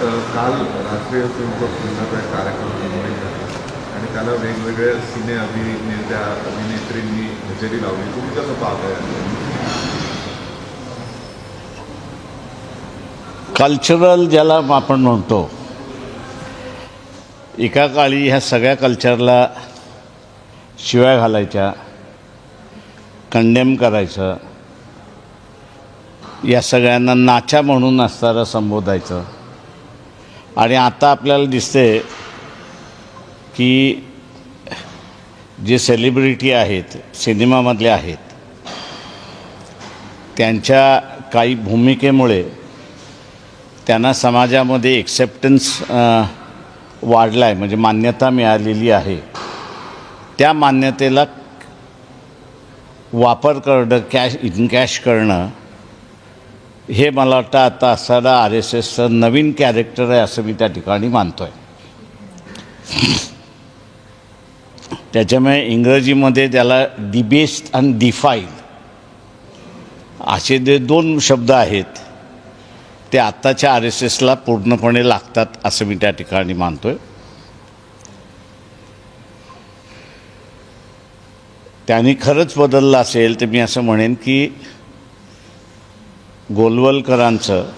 काल राष्ट्रीय स्वयंसेवक संघाचा कार्यक्रम मुंबईत झाला. आणि त्याला वेगवेगळ्या सिने अभिनेत्या अभिनेत्रींनी हजेरी लावली. तुम्ही कसं पाहताय? कल्चरल ज्याला आपण म्हणतो एका काळी ह्या सगळ्या कल्चरला शिव्या घालायच्या कंडेम करायचं या सगळ्यांना नाचा म्हणून असताना संबोधायचं. आणि आता आपल्याला दिसते की जे सेलिब्रिटी आहेत सिनेमामधले आहेत त्यांच्या काही भूमिकेमुळे त्यांना समाजामध्ये एक्सेप्टन्स वाढला आहे म्हणजे मान्यता मिळालेली आहे. त्या मान्यतेला वापर करणं कॅश इनकॅश करणं हे मला वाटतं आता असाडा आर एस एसचं नवीन कॅरेक्टर आहे असं मी त्या ठिकाणी मानतो आहे त्याच्यामुळे इंग्रजीमध्ये त्याला डिबेस्ट आणि डिफाईल असे जे दोन शब्द आहेत ते आत्ताच्या आर एस एसला पूर्णपणे लागतात असं मी त्या ठिकाणी मानतो आहे त्यांनी खरंच बदललं असेल तर मी असं म्हणेन की गोलवलकरांचं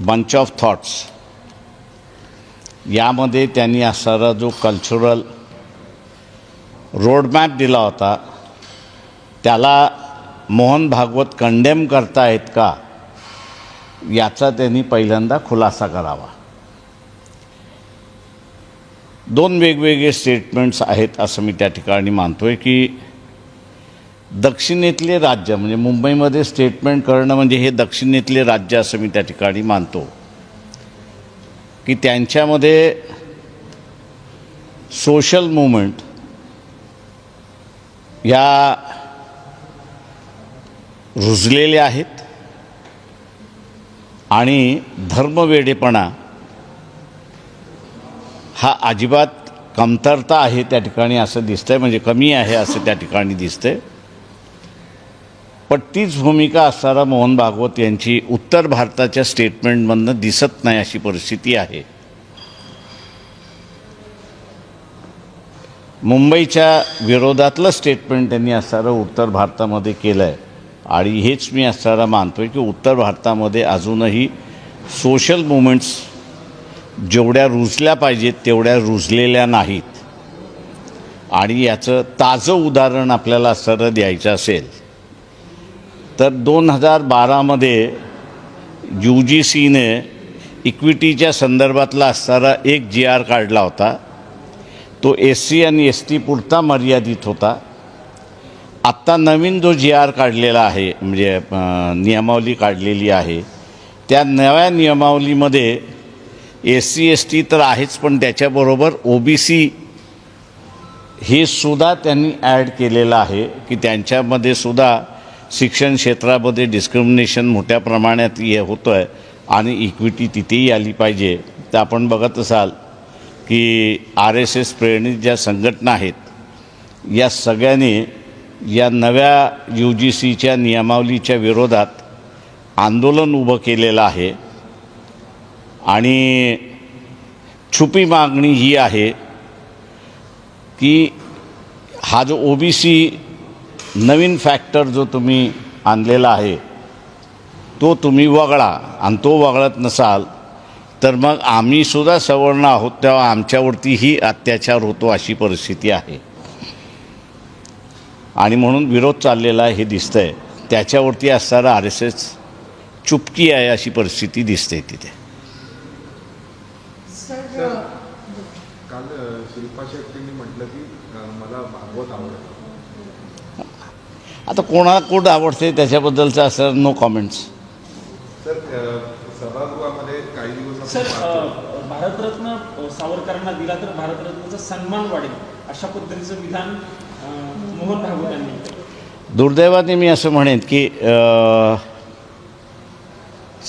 बंच ऑफ थॉट्स यामध्ये त्यांनी असणारा जो कल्चरल रोडमॅप दिला होता त्याला मोहन भागवत कंडेम करतायत का याचा त्यांनी पहिल्यांदा खुलासा करावा. दोन वेगवेगळे स्टेटमेंट्स आहेत असं मी त्या ठिकाणी मानतो आहे की दक्षिणेतले राज्य म्हणजे मुंबईमध्ये स्टेटमेंट करणं म्हणजे हे दक्षिणेतले राज्य असं मी त्या ठिकाणी मानतो. की त्यांच्यामध्ये सोशल मुवमेंट या रुजलेल्या आहेत आणि धर्मवेडेपणा हा अजिबात कमतरता आहे त्या ठिकाणी असं दिसतंय म्हणजे कमी आहे असं त्या ठिकाणी दिसतंय. पण तीच भूमिका असणारा मोहन भागवत यांची उत्तर भारताच्या स्टेटमेंटमधनं दिसत नाही अशी परिस्थिती आहे. मुंबईच्या विरोधातलं स्टेटमेंट त्यांनी असणारं उत्तर भारतामध्ये केलं आहे आणि हेच मी असणारा मानतो आहे की उत्तर भारतामध्ये अजूनही सोशल मुवमेंट्स जेवढ्या रुजल्या पाहिजेत तेवढ्या रुजलेल्या नाहीत. आणि याचं ताजं उदाहरण आपल्याला असणारं द्यायचं असेल तर दोन हजार बारामध्ये यू जी सीने इक्विटीच्या संदर्भातला असणारा एक जी आर काढला होता. तो एस सी आणि एस टी पुरता मर्यादित होता. आत्ता नवीन जो जी आर काढलेला आहे म्हणजे नियमावली काढलेली आहे त्या नव्या नियमावलीमध्ये एस सी एस टी तर आहेच पण त्याच्याबरोबर ओ बी सी हे सुद्धा त्यांनी ॲड केलेलं आहे की त्यांच्यामध्ये सुद्धा शिक्षण क्षेत्रामध्ये डिस्क्रिमिनेशन मोठ्या प्रमाणात हे होतं आहे आणि इक्विटी तिथेही आली पाहिजे. तर आपण बघत असाल की आर एस एस प्रेरणित ज्या संघटना आहेत या सगळ्यांनी या नव्या यू जी सीच्या नियमावलीच्या विरोधात आंदोलन उभं केलेलं आहे. आणि छुपी मागणी ही आहे की हा जो ओ बी सी नवीन फॅक्टर जो तुम्ही आणलेला आहे तो तुम्ही वगळा. आणि तो वगळत नसाल तर मग आम्हीसुद्धा सवर्ण आहोत तेव्हा आमच्यावरतीही अत्याचार होतो अशी परिस्थिती आहे. आणि म्हणून विरोध चाललेला आहे हे दिसतंय. त्याच्यावरती असणारा आर एस एस चुपकी आहे अशी परिस्थिती दिसते तिथे. सर काल शिल्पा शेट्टींनी म्हटलं की मला भागवत आवडतं. आता कोणाला कोण आवडते त्याच्याबद्दलचं असं नो कॉमेंट्स सर सभागृहामध्ये काही दिवस सर भारतरत्न सावरकरांना दिला तर भारतरत्नाचा सन्मान वाढेल अशा पद्धतीचं विधान मोहन भागवत यांनी. दुर्दैवाने मी असं म्हणेन की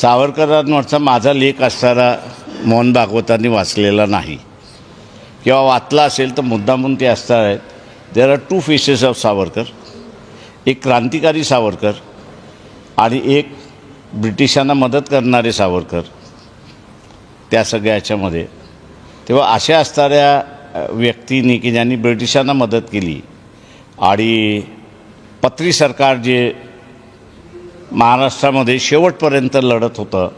सावरकरांवरचा माझा लेख असणारा मोहन भागवतांनी वाचलेला नाही. किंवा वाचला असेल तर मुद्दामून ते असणार आहेत. There are two faces of Savarkar एक क्रांतिकारी सावरकर आणि एक ब्रिटिशांना मदत करणारे सावरकर त्या सगळ्या ह्याच्यामध्ये तेव्हा अशा असणाऱ्या व्यक्तींनी की ज्यांनी ब्रिटिशांना मदत केली आणि पत्री सरकार जे महाराष्ट्रामध्ये शेवटपर्यंत लढत होतं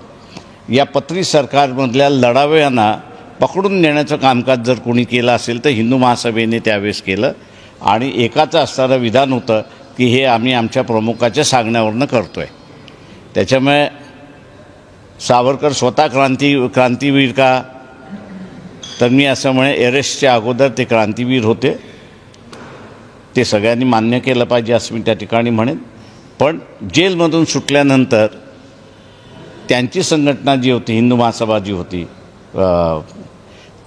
या पत्री सरकारमधल्या लढाव्यांना पकडून नेण्याचं कामकाज जर कोणी केलं असेल तर हिंदू महासभेने त्यावेळेस केलं आणि एकाचं असणारं विधान होतं की हे आम्ही आमच्या प्रमुखाच्या सांगण्यावरनं करतो आहे त्याच्यामुळे सावरकर स्वतः क्रांती क्रांतीवीर का? तर मी असं म्हणे एरेस्टच्या अगोदर ते क्रांतीवीर होते. ते सगळ्यांनी मान्य केलं पाहिजे असं मी त्या ठिकाणी म्हणेन. पण जेलमधून सुटल्यानंतर त्यांची संघटना जी होती हिंदू महासभा जी होती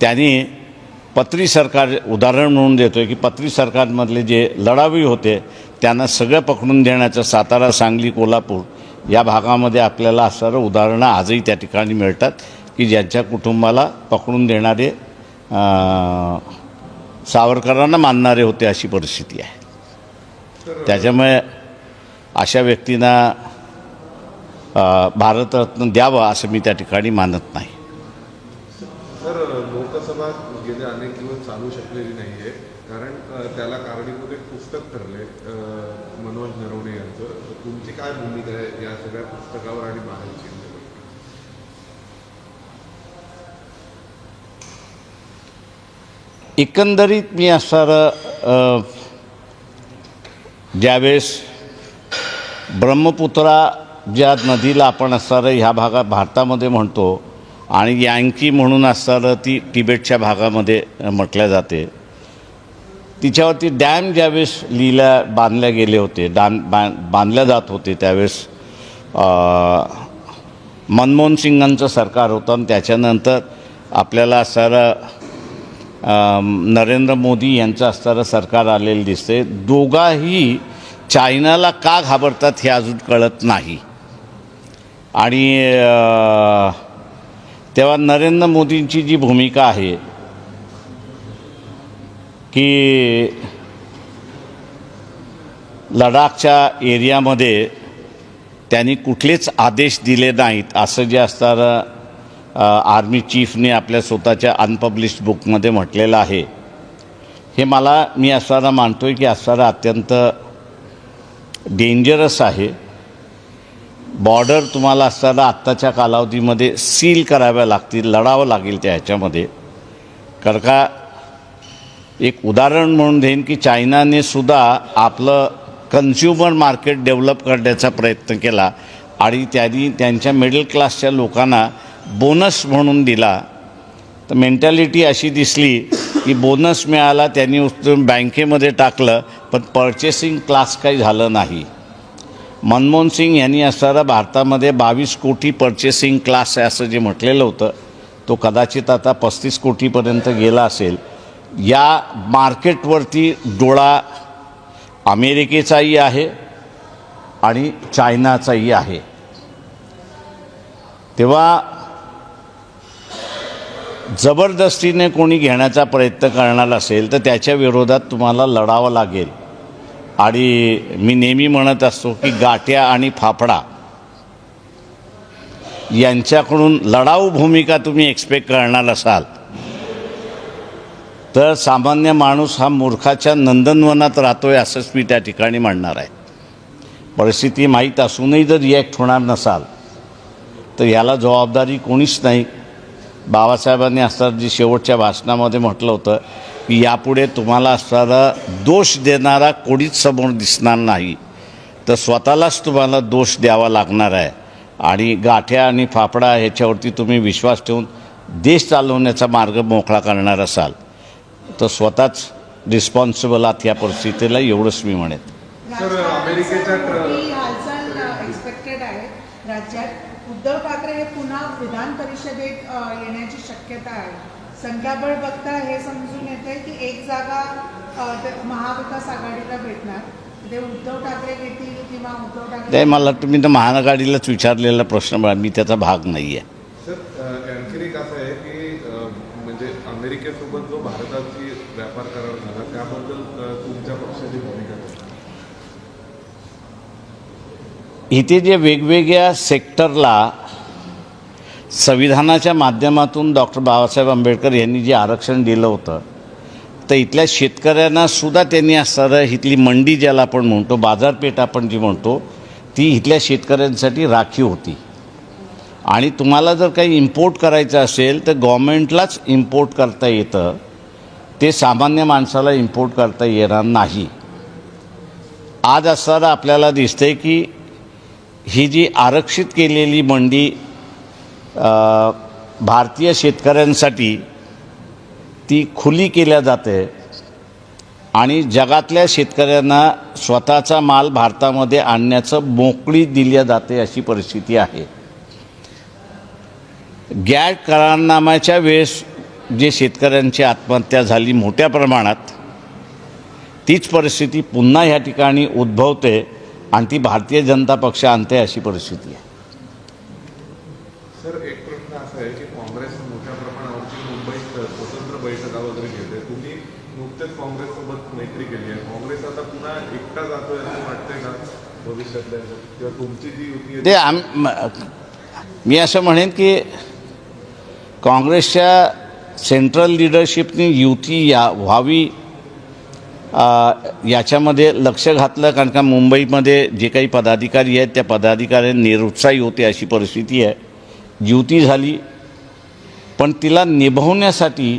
त्यांनी पत्री सरकार उदाहरण म्हणून देतो आहे की पत्री सरकारमधले जे लढावी होते त्यांना सगळं पकडून देण्याचं सातारा सांगली कोल्हापूर या भागामध्ये आपल्याला असणारं उदाहरणं आजही त्या ठिकाणी मिळतात की ज्यांच्या कुटुंबाला पकडून देणारे सावरकरांना मानणारे होते अशी परिस्थिती आहे. त्याच्यामुळे अशा व्यक्तींना भारतरत्न द्यावं असं मी त्या ठिकाणी मानत नाही. सर लोकसभा गेले अनेक दिवस चालू शकलेली नाही आहे कारण त्याला कारणीभूत एक पुस्तक ठरले अ, मनोज नरवणे यांचं तुमची काय भूमिका आहे या सगळ्या पुस्तकावर आणि बाहेरची एकंदरीत मी असणारं ज्यावेळेस ब्रह्मपुत्रा ज्या नदीला आपण असणारं ह्या भागात भारतामध्ये म्हणतो आणि यांकी म्हणून असणारं ती तिबेटच्या भागामध्ये म्हटल्या जाते. तिच्यावरती डॅम ज्यावेळेस लिहिल्या बांधल्या गेले होते डॅम बा बांधल्या जात होते त्यावेळेस मनमोहन सिंगांचं सरकार होतं आणि त्याच्यानंतर आपल्याला असणारं नरेंद्र मोदी यांचं असणारं सरकार आलेलं दिसते दोघाही चायनाला का घाबरतात हे अजून कळत नाही. आणि तेव्हा नरेंद्र मोदींची जी भूमिका आहे की लडाखच्या एरियामध्ये त्यांनी कुठलेच आदेश दिले नाहीत. असं जे असणारं आर्मी चीफने आपल्या स्वतःच्या अनपब्लिश्ड बुकमध्ये म्हटलेलं आहे. हे मला मी असणारा मानतो आहे की असणारा अत्यंत डेंजरस आहे. बॉर्डर तुम्हाला असताना आत्ताच्या कालावधीमध्ये सील कराव्या लागतील लढावं लागेल त्या ह्याच्यामध्ये. कारण का एक उदाहरण म्हणून देईन की चायनाने सुद्धा आपलं कन्झ्युमर मार्केट डेव्हलप करण्याचा प्रयत्न केला आणि त्यांनी त्यांच्या मिडल क्लासच्या लोकांना बोनस म्हणून दिला. तर मेंटॅलिटी अशी दिसली की बोनस मिळाला त्यांनी उचलून बँकेमध्ये टाकलं पण पर्चेसिंग क्लास काही झालं नाही. मनमोहन सिंग यांनी असणारा भारतामध्ये बावीस कोटी पर्चेसिंग क्लास आहे असं जे म्हटलेलं होतं तो कदाचित आता पस्तीस कोटीपर्यंत गेला असेल. या मार्केटवरती डोळा अमेरिकेचाही आहे आणि चायनाचाही आहे. तेव्हा जबरदस्तीने कोणी घेण्याचा प्रयत्न करणार असेल तर त्याच्या विरोधात तुम्हाला लढावं लागेल. आणि मी नेहमी म्हणत असतो की गाट्या आणि फाफडा यांच्याकडून लढाऊ भूमिका तुम्ही एक्सपेक्ट करणार असाल. तर सामान्य माणूस हा मूर्खाच्या नंदनवनात राहतो आहे असंच मी त्या ठिकाणी म्हणणार आहे. परिस्थिती माहीत असूनही जर रिॲक्ट होणार नसाल तर याला जबाबदारी कोणीच नाही. बाबासाहेबांनी असताना जी शेवटच्या भाषणामध्ये म्हटलं होतं की यापुढे तुम्हाला असणारा दोष देणारा कोणीच समोर दिसणार नाही. तर स्वतःलाच तुम्हाला दोष द्यावा लागणार आहे. आणि गाठ्या आणि फाफडा ह्याच्यावरती तुम्ही विश्वास ठेवून देश चालवण्याचा मार्ग मोकळा करणार असाल. तर स्वतःच रिस्पॉन्सिबल आहात या परिस्थितीला एवढंच मी म्हणेन. सर, अमेरिकेच्या ट्र- हालचाल एक्सपेक्टेड आहे. राज्यात उद्धव ठाकरे हे पुन्हा विधान परिषदेत येण्याची शक्यता आहे. संख्याबळ बघता हे समजून येते की एक जागा महाविकास आघाडीला भेटणार. ते उद्धव ठाकरे घेतील किंवा उद्धव ठाकरे मला तुम्ही तर महाआघाडीलाच विचारलेला प्रश्न मला मी त्याचा भाग नाही आहे सर अ, आणखीन एक असं आहे की अ, म्हणजे अमेरिकेसोबत जो भारताची व्यापार करार झाला त्याबद्दल अ, तुमच्या पक्षाची भूमिका काय? इथे जे वेगवेगळ्या सेक्टरला संविधानाच्या माध्यमातून डॉक्टर बाबासाहेब आंबेडकर यांनी जे आरक्षण दिलं होतं तर इथल्या शेतकऱ्यांना सुद्धा त्यांनी असणारं इथली मंडी ज्याला आपण म्हणतो बाजारपेठ आपण जी म्हणतो ती इथल्या शेतकऱ्यांसाठी राखीव होती. आणि तुम्हाला जर काही इम्पोर्ट करायचं असेल तर गव्हर्मेंटलाच इम्पोर्ट करता येतं. ते सामान्य माणसाला इम्पोर्ट करता येणार नाही. आज असताना आपल्याला दिसतंय की ही जी आरक्षित केलेली मंडी भारतीय शेतकऱ्यांसाठी ती खुली केल्या जाते आणि जगातल्या शेतकऱ्यांना स्वतःचा माल भारतामध्ये आणण्याचं मोकळी दिल्या जाते अशी परिस्थिती आहे. गॅट करारनाम्याच्या वेळेस जे शेतकऱ्यांची आत्महत्या झाली मोठ्या प्रमाणात तीच परिस्थिती पुन्हा ह्या ठिकाणी उद्भवते. आणि ती भारतीय जनता पक्ष आणते अशी परिस्थिती आहे. सर एक प्रश्न असा आहे की काँग्रेस मोठ्या मुंबईत स्वतंत्र बैठका वगैरे घेते तुम्ही नुकतेच काँग्रेससोबत मैत्री केली आहे. काँग्रेस आता पुन्हा एकटा जातोय असं वाटतंय का भविष्यातल्या ह्याच्यात? किंवा तुमची जी युती आहे ते आम म- असं म्हणेन की काँग्रेसच्या सेंट्रल लिडरशिपनी युती या व्हावी याच्यामध्ये लक्ष घातलं कारण का मुंबईमध्ये जे काही पदाधिकारी आहेत त्या पदाधिकारी निरुत्साही होते अशी परिस्थिती आहे. युती झाली पण तिला निभवण्यासाठी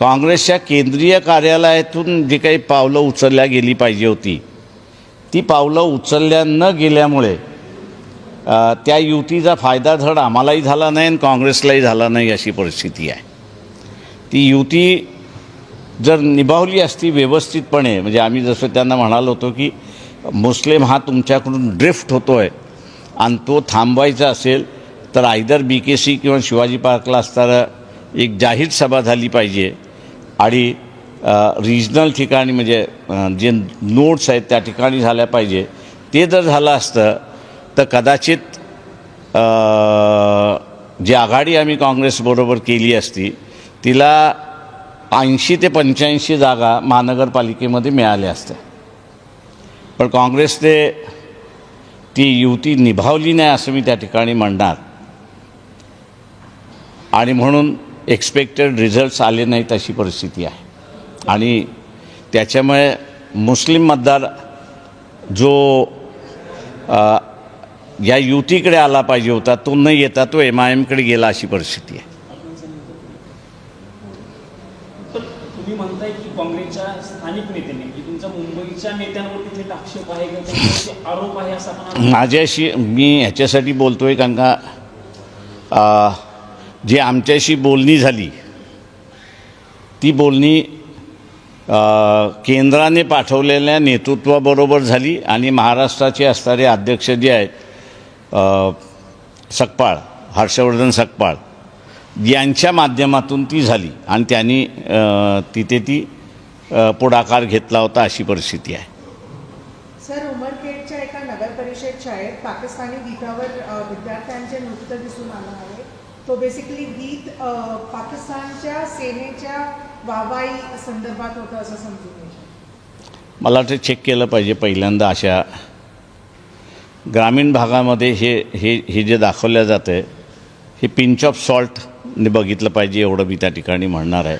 काँग्रेसच्या केंद्रीय कार्यालयातून जे काही पावलं उचलल्या गेली पाहिजे होती ती पावलं उचलल्या न गेल्यामुळे त्या युतीचा फायदा धड आम्हालाही झाला नाही आणि काँग्रेसलाही झाला नाही अशी परिस्थिती आहे. ती युती जर निभावली असती व्यवस्थितपणे म्हणजे आम्ही जसं त्यांना म्हणालो होतो की मुस्लिम हा तुमच्याकडून ड्रिफ्ट होतो आहे आणि तो थांबवायचा असेल तर आयदर बी के सी किंवा शिवाजी पार्कला असताना एक जाहीर सभा झाली पाहिजे. आणि रिजनल ठिकाणी म्हणजे जे नोट्स आहेत त्या ठिकाणी झाल्या पाहिजे. ते जर झालं असतं तर कदाचित जी आघाडी आम्ही काँग्रेसबरोबर केली असती तिला ऐंशी ते पंच्याऐंशी जागा महानगरपालिकेमध्ये मिळाल्या असत्या. पण काँग्रेसने ती युती निभावली नाही असं मी त्या ठिकाणी म्हणणार. आणि म्हणून एक्सपेक्टेड रिझल्ट्स आले नाहीत अशी परिस्थिती आहे. आणि त्याच्यामुळे मुस्लिम मतदार जो या युतीकडे आला पाहिजे होता तो न येता तो एम आय एमकडे गेला अशी परिस्थिती आहे पण तुम्ही म्हणताय की काँग्रेसच्या स्थानिक नेत्यांनी म्हणजे की तुमचा मुंबईच्या नेत्यांवरती थेट आक्षेप आहे किंवा त्यांच्यावरती आरोप आहे असा पण माझ्याशी मी ह्याच्यासाठी बोलतो आहे कारण का जे जी आमच्याशी बोलणी झाली ती बोलणी केंद्राने पाठवलेल्या नेतृत्वाबरोबर झाली आणि महाराष्ट्राचे असणारे अध्यक्ष जे आहेत सकपाळ हर्षवर्धन सकपाळ यांच्या माध्यमातून ती झाली आणि त्यांनी तिथे ती पुढाकार घेतला होता अशी परिस्थिती आहे. सर उमरखेडच्या एका नगर परिषद शाळेत पाकिस्तानी गीतावर विद्यार्थ्यांचे नृत्य दिसून आलं आहे. तो बेसिकली गीत पाकिस्तानच्या सेनेच्या वाहवाई संदर्भात होतं असं समजून मला वाटतं चेक केलं पाहिजे पहिल्यांदा अशा ग्रामीण भागामध्ये हे हे हे जे दाखवलं जातं आहे हे पिंच ऑफ सॉल्टने बघितलं पाहिजे एवढं मी त्या ठिकाणी म्हणणार आहे.